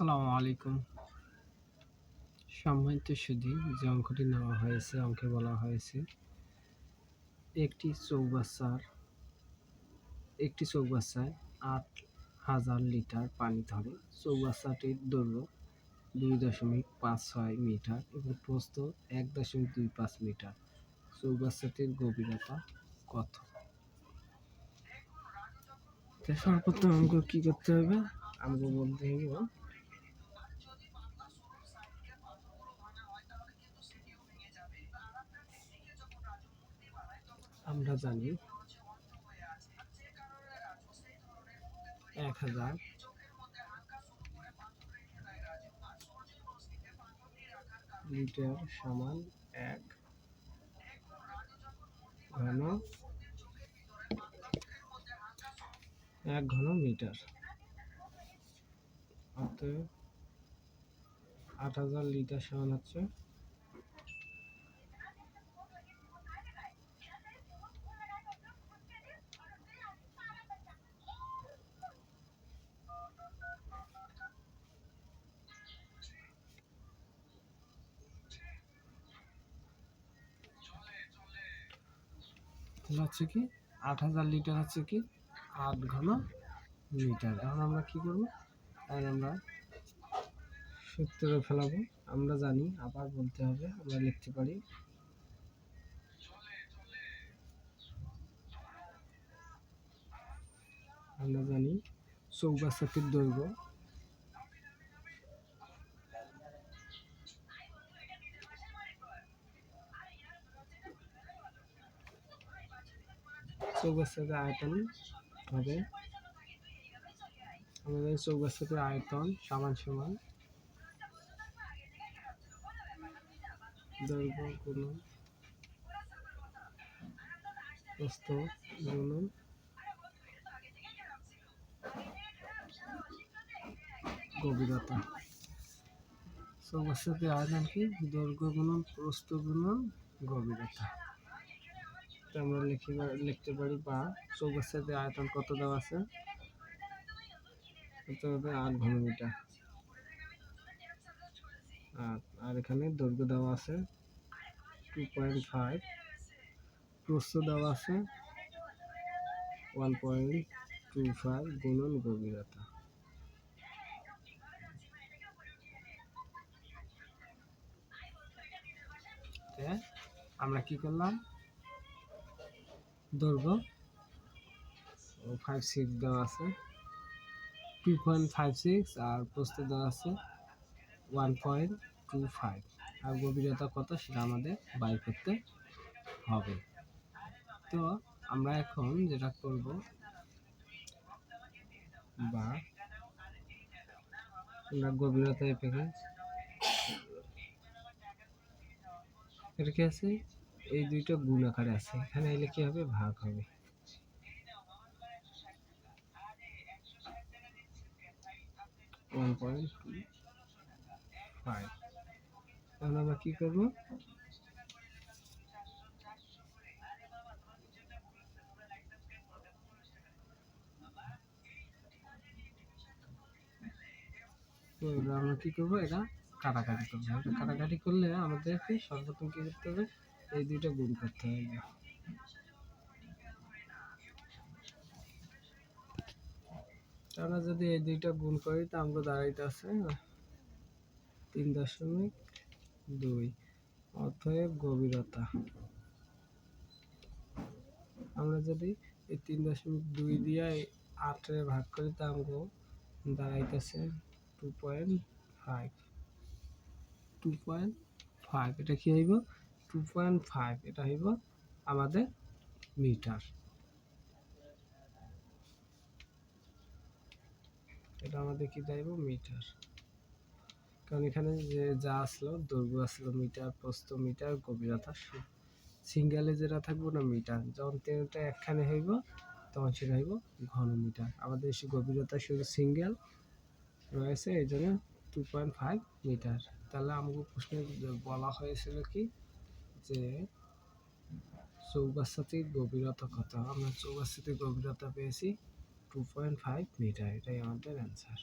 আসসালামু আলাইকুম। সম্মানিত সুধী যে অঙ্কটি নেওয়া হয়েছে, অঙ্কে বলা হয়েছে, একটি চৌবাচ্চার একটি চৌবাচ্চায় আট হাজার লিটার পানি ধরে। চৌবাচ্চাটির দৈর্ঘ্য দুই দশমিক পাঁচ ছয় মিটার এবং প্রস্থ এক দশমিক দুই পাঁচ মিটার। চৌবাচ্চাটির গভীরতা কত? সর্বপ্রথম অঙ্ক কী করতে হবে? আমাকে বলতে হবে আমরা জানি এক হাজার লিটার সমান এক ঘন এক ঘন মিটার। অতএব আট হাজার লিটার সমান হচ্ছে হচ্ছে কি? আট হাজার লিটার হচ্ছে কি? আট ঘন মিটার। এখন আমরা কি করব? এখন আমরা সূত্রে ফেলাবো। আমরা জানি, আবার বলতে হবে, আমরা লিখতে পারি। আমরা জানি চৌবাচ্চাটির দৈর্ঘ্য চৌবাচ্চাটির আয়তন হবে। আমাদের চৌবাচ্চাটির আয়তন সমান সমান প্রস্থ গুণন গভীরতা। চৌবাচ্চাতে আয়তন কি? দৈর্ঘ্য গুণন, প্রস্থ গুণন, গভীরতা। আমরা লিখি লিখতে পারি বা চৌবাচ্চাতে আয়তন কত দেওয়া আছে? কত হবে? আট ঘনমিটার। আর এখানে দৈর্ঘ্য দেওয়া আছে টু পয়েন্ট ফাইভ প্রস্থ দেওয়া আছে ওয়ান পয়েন্ট টু ফাইভ গুণন গভীরতা। আমরা কি করলাম? দৈর্ঘ্য ফাইভ সিক্স দেওয়া আছে। টু পয়েন্ট ফাইভ সিক্স আর প্রস্থ দেওয়া আছে ওয়ান পয়েন্ট টু ফাইভ আর গভীরতা কত সেটা আমাদের বাই করতে হবে। তো আমরা এখন যেটা করব, বা আমরা গভীরতা পেকে, এটা কি আছে? এই দুইটা গুণ আকারে আছে। এখানে এলে কি হবে? ভাগ হবে। তাহলে আমরা কী করব? আমরা কী করব? এটা কাটাকাটি করব। কাটাকাটি করলে আমাদেরকে সর্বপ্রথম কী করতে হবে? এই দুইটা গুণ করতে হবে আমরা যদি এই দুইটা গুণ করি, তা আমরা দাঁড়াইতে আছে তিন দশমিক দুই। অতএব গভীরতা। আমরা যদি এই তিন দশমিক দুই দিয়ে আটে ভাগ করি, তা আমরা দাঁড়াইতেছে two point five two point five এটা কি হইব? টু পয়েন্ট ফাইভ এটা হইব আমাদের মিটার। এটা আমাদের কি চাইব মিটার। কারণ এখানে যে যা আসলো, দৈর্ঘ্য আসলো মিটার, প্রস্থ মিটার, গভীরতা সিঙ্গেলে যেটা থাকব না মিটার। যখন তেলটা একখানে হইব, তখন সেটা হইব ঘন মিটার। আমাদের গভীরতা শুধু সিঙ্গেল রয়েছে, এই জন্য টু পয়েন্ট ফাইভ মিটার। তাহলে আমাকে প্রশ্নে বলা হয়েছিল কি? যে চৌবাচ্চাটির গভীরতা কত? আমরা চৌবাচ্চাটির গভীরতা পেয়েছি টু পয়েন্ট ফাইভ মিটার এটাই আমাদের অ্যান্সার